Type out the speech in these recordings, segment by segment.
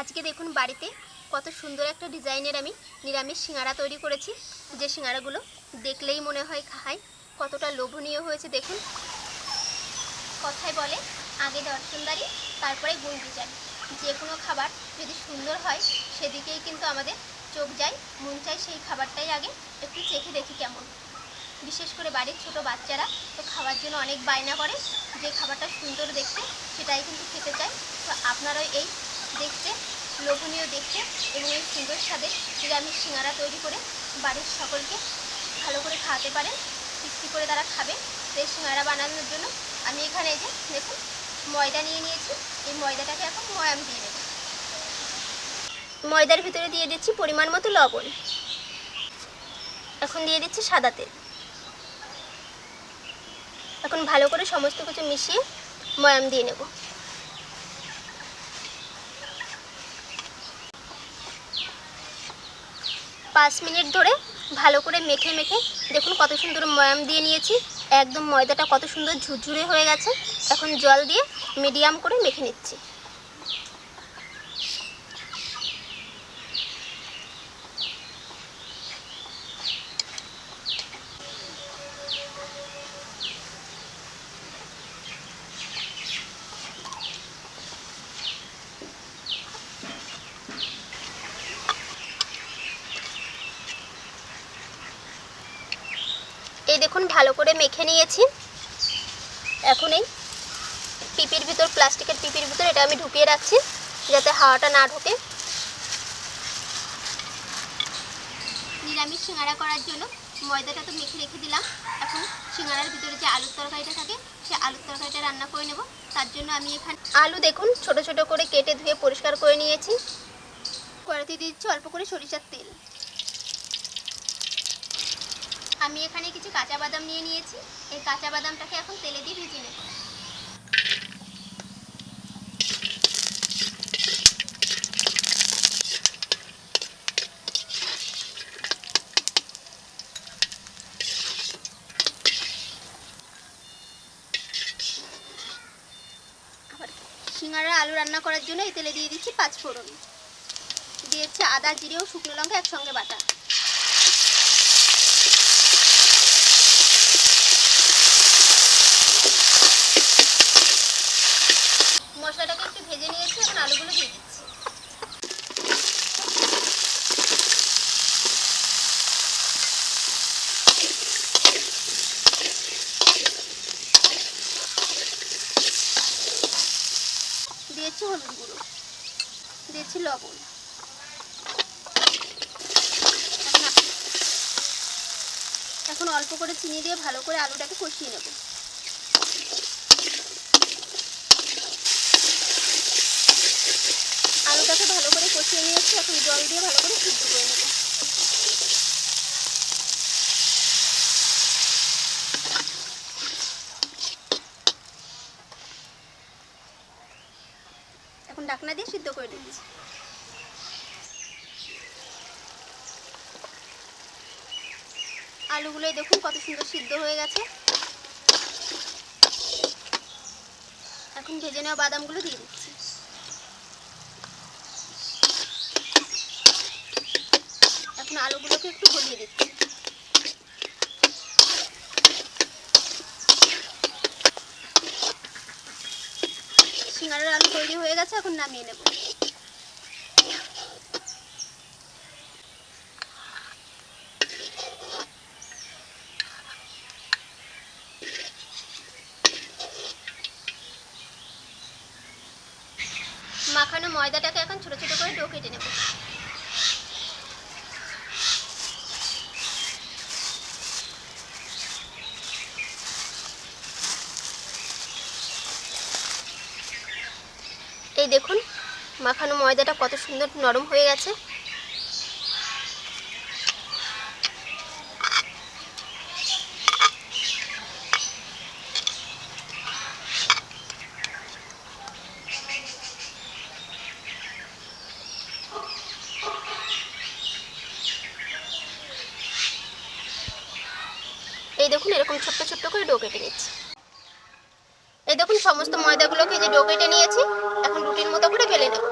আজকে দেখুন বাড়িতে কত সুন্দর একটা ডিজাইনের আমি নিরামিষ সিঙ্গারা তৈরি করেছি। যে সিঙ্গারাগুলো দেখলেই মনে হয় খাই কতটা লোভনীয় হয়েছে দেখুন। কথায় বলে, আগে দর্শনদারি, তারপরে গুণ বিচার। যে কোনো খাবার যদি সুন্দর হয়, সেদিকেই কিন্তু আমাদের চোখ যায়। মন চায় সেই খাবারটাই আগে একটু চেখে দেখি কেমন। বিশেষ করে বাড়ির ছোট বাচ্চারা তো খাওয়ার জন্য অনেক বায়না করে। যে খাবারটা সুন্দর দেখতে, সেটাই কিন্তু খেতে চায়। তো আপনারাও এই দেখতে, লোভনীয় দেখতে এবং এই সুন্দর স্বাদের নিরামিষ সিঙ্গারা তৈরি করে বাড়ির সকলকে ভালো করে খাওয়াতে পারেন, তৃপ্তি করে তারা খাবে। সেই এই সিঙ্গারা বানানোর জন্য আমি এখানে যে, দেখুন, ময়দা নিয়ে নিয়েছি। এই ময়দাটাকে এখন ময়াম দিয়ে দেবো। ময়দার ভিতরে দিয়ে দিচ্ছি পরিমাণ মতো লবণ। এখন দিয়ে দিচ্ছি সাদা তেল। এখন ভালো করে সমস্ত কিছু মিশিয়ে ময়াম দিয়ে নেব। পাঁচ মিনিট ধরে ভালো করে মেখে মেখে দেখুন কত সুন্দর ময়াম দিয়ে নিয়েছি। একদম ময়দাটা কত সুন্দর ঝুরঝুরে হয়ে গেছে। এখন জল দিয়ে মিডিয়াম করে মেখে নিচ্ছি। দেখুন ভালো করে মেখে নিয়েছি। এখন এই পিপির ভিতর, প্লাস্টিকের পিপির ভিতর এটা আমি ঢুকিয়ে রাখছি, যাতে হাওয়াটা না ঢোকে। নিরামিষ সিঙ্গারা করার জন্য ময়দাটা তো মেখে রেখে দিলাম। এখন সিঙ্গারার ভিতরে যে আলুর তরকারিটা থাকে, সে আলুর তরকারিটা রান্না করে নেব। তার জন্য আমি এখানে আলু দেখুন, ছোট ছোট করে কেটে ধুয়ে পরিষ্কার করে নিয়েছি। কড়াতে দিচ্ছি অল্প করে সরিষার তেল। আমি এখানে কিছু কাঁচা বাদাম নিয়ে নিয়েছি। এই কাঁচা বাদামটাকে এখন তেলে দিয়ে ভেজে নেব। সিঙ্গারা আলু রান্না করার জন্য এই তেলে দিয়ে দিচ্ছি পাঁচ ফোড়ন। দিয়েছি আদা, জিরে ও শুকনো লঙ্কা একসঙ্গে বাটা মশলাটাকে একটু ভেজে নিয়েছি এখন আলুগুলো দিয়ে দিচ্ছি দিয়েছি হলুদ গুঁড়ো দিয়েছি লবণ। এখন অল্প করে চিনি দিয়ে ভালো করে আলুটাকে কষিয়ে নেব। আলুটাকে ভালো করে কষিয়ে নিয়েছি, এখন জল দিয়ে ভালো করে সিদ্ধ করে নেব। ঢাকনা দিয়ে সিদ্ধ করে দিচ্ছি আলুগুলোই দেখুন কত সুন্দর সিদ্ধ হয়ে গেছে। এখন ভেজে নেওয়া বাদামগুলো দিয়ে দিচ্ছি। এখন আলুগুলোকে একটু গলিয়ে দিচ্ছি। সিঙ্গারের আলু তৈরি হয়ে গেছে, এখন নামিয়ে নেব। মাখানো ময়দাটাকে এখন ছোট ছোট করে ডো কেটে নেব। এই দেখুন, মাখানো ময়দাটা কত সুন্দর নরম হয়ে গেছে। এই দেখুন, এরকম ছোট্ট ছোট্ট করে ডো কেটে নিচ্ছি। এই দেখুন, সমস্ত ময়দাগুলোকে যে ডো কেটে নিয়েছি, এখন মতো করে বেলে নেব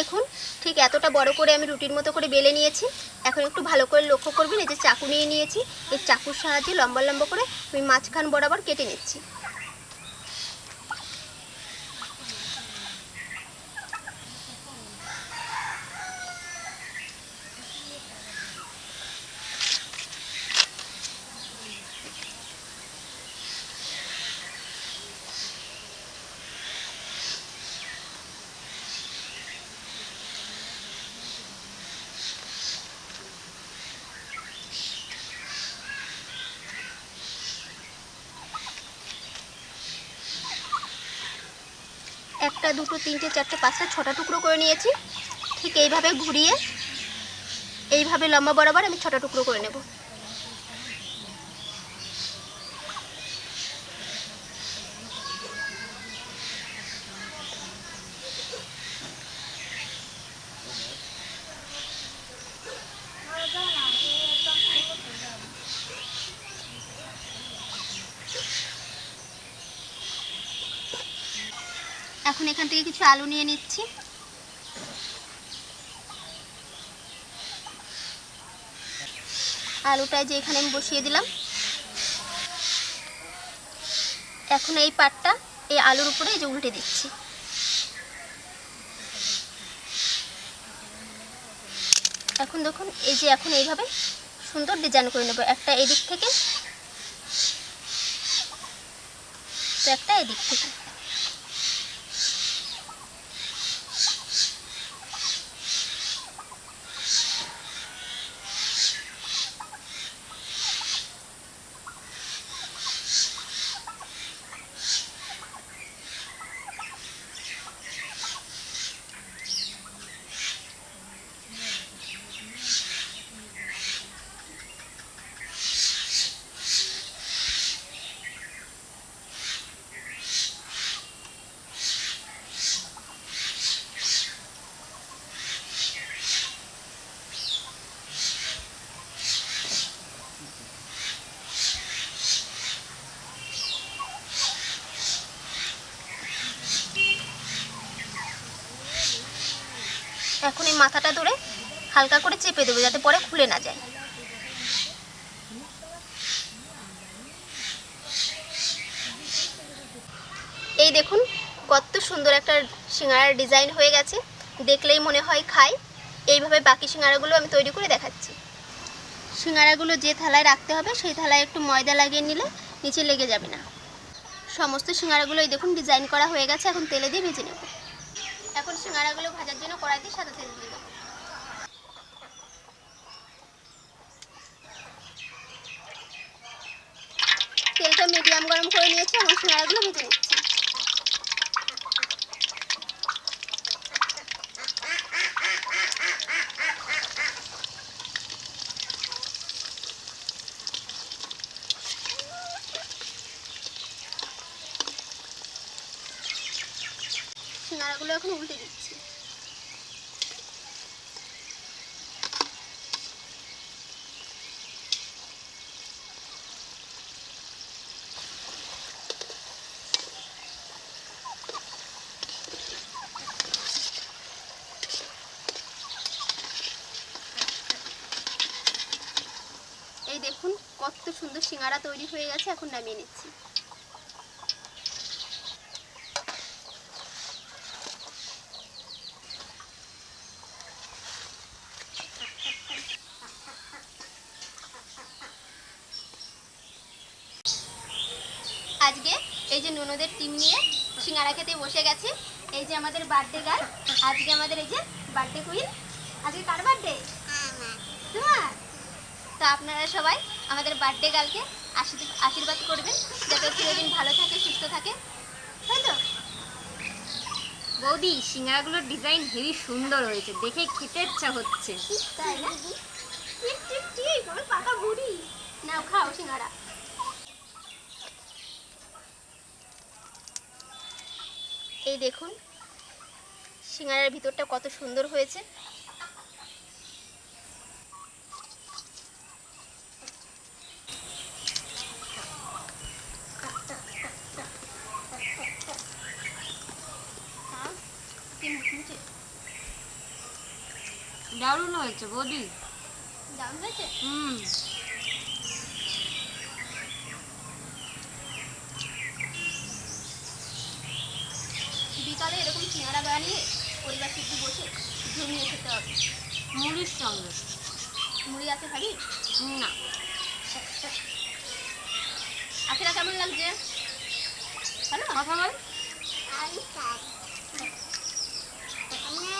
দেখুন। ঠিক এতটা বড় করে আমি রুটির মতো করে বেলে নিয়েছি। এখন একটু ভালো করে লক্ষ্য করবেন, এই যে চাকু নিয়ে নিয়েছি। এই চাকুর সাহায্যে লম্বা লম্বা করে আমি মাঝখান বরাবর কেটে নিচ্ছি। একটা, দুটো, তিনটে, চারটে, পাঁচটা, ছটা টুকরো করে নিয়েছি। ঠিক এইভাবে ঘুরিয়ে, এইভাবে লম্বা বরাবর আমি ছটা টুকরো করে নেব। এখন এখান থেকে কিছু আলু নিয়ে নিচ্ছি। আলুটা যে এখানে আমি বসিয়ে দিলাম। এখন এই পাটটা এই আলুর উপরে যে উল্টে দিচ্ছি। এখন দেখুন, এই যে এখন এইভাবে সুন্দর ডিজাইন করে নেব। একটা এদিক থেকে, তো একটা এদিক থেকে। হালকা করে চেপে দেবো যাতে পরে খুলে না যায়। এই দেখুন, কত সুন্দর একটা সিঙ্গারার ডিজাইন হয়ে গেছে। দেখলেই মনে হয় খাই। এইভাবে বাকি সিঙ্গারাগুলো আমি তৈরি করে দেখাচ্ছি। সিঙ্গারাগুলো যে থালায় রাখতে হবে, সেই থালায় একটু ময়দা লাগিয়ে নিলে নিচে লেগে যাবে না। সমস্ত সিঙ্গারাগুলো এই দেখুন, ডিজাইন করা হয়ে গেছে। এখন তেলে দিয়ে ভেজে নেব। এখন সিঙ্গারাগুলো ভাজার জন্য কড়াইতে সাদা তেল দিয়ে দেবো তেলটা মিডিয়াম গরম করে নিয়েছি এবং সিঙ্গারাগুলো ভেজে নিচ্ছি। সিঙ্গারাগুলো এখন উল্টে দিচ্ছি এই দেখুন কত সুন্দর সিঙ্গারা তৈরি হয়ে গেছে, এখন নামিয়ে নিচ্ছি। আজকে এই যে ননদের টিম নিয়ে সিঙ্গারা খেতে বসে গেছে, এই যে আমাদের বার্থডে গার্ল আজকে আমাদের এই যে বার্থডে কুইন আজকে কার বার্থডে তো আপনারা সবাই আমাদের বার্থডে গার্লকে আশীর্বাদ আশীর্বাদ করবেন যাতে চিরদিন ভালো থাকে সুস্থ থাকে। তাই তো? বৌদি সিঙ্গারাগুলোর ডিজাইন হেবি সুন্দর হয়েছে দেখে খেতে ইচ্ছা হচ্ছে। তাই না? ঠিক ঠিক ঠিক আমার পাকা বুড়ি নাও খাও সিঙ্গারা। এই দেখুন সিঙ্গারার ভিতরটা কত সুন্দর হয়েছে। দারুণ হয়েছে বৌদি। দারুণ হয়েছে? হুম। বিকালে এরকম সিঙ্গারা বানিয়ে পরিবার একটু বসে জমিয়ে খেতে হবে। মুড়ির সঙ্গে। মুড়ি আছে খাবি না। আখিরা কেমন লাগছে? ভালো? কথা বল অনেক টেস্ট হয়েছে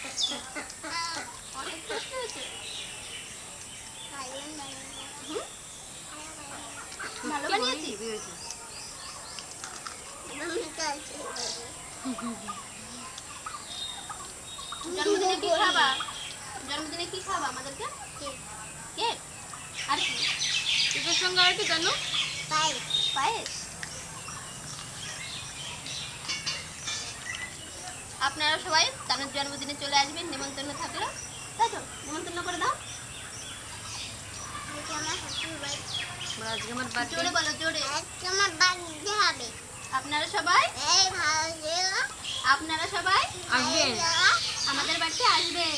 হুম? ভালো বানিয়েছি। জন্মদিনে কি খাবা? জন্মদিনে কি খাবা আমাদেরকে? কেক। আর কি? সঙ্গে আর কি জানো? পায়েস? আপনারা সবাই তানোর জন্মদিনে চলে আসবেন নিমন্ত্রণ থাকল। তাই তো? নিমন্ত্রণ করে দাও। জোরে বলো জোরে। হবে। আপনারা সবাই? আপনারা সবাই? আসবেন। আমাদের বাড়িতে আসবেন।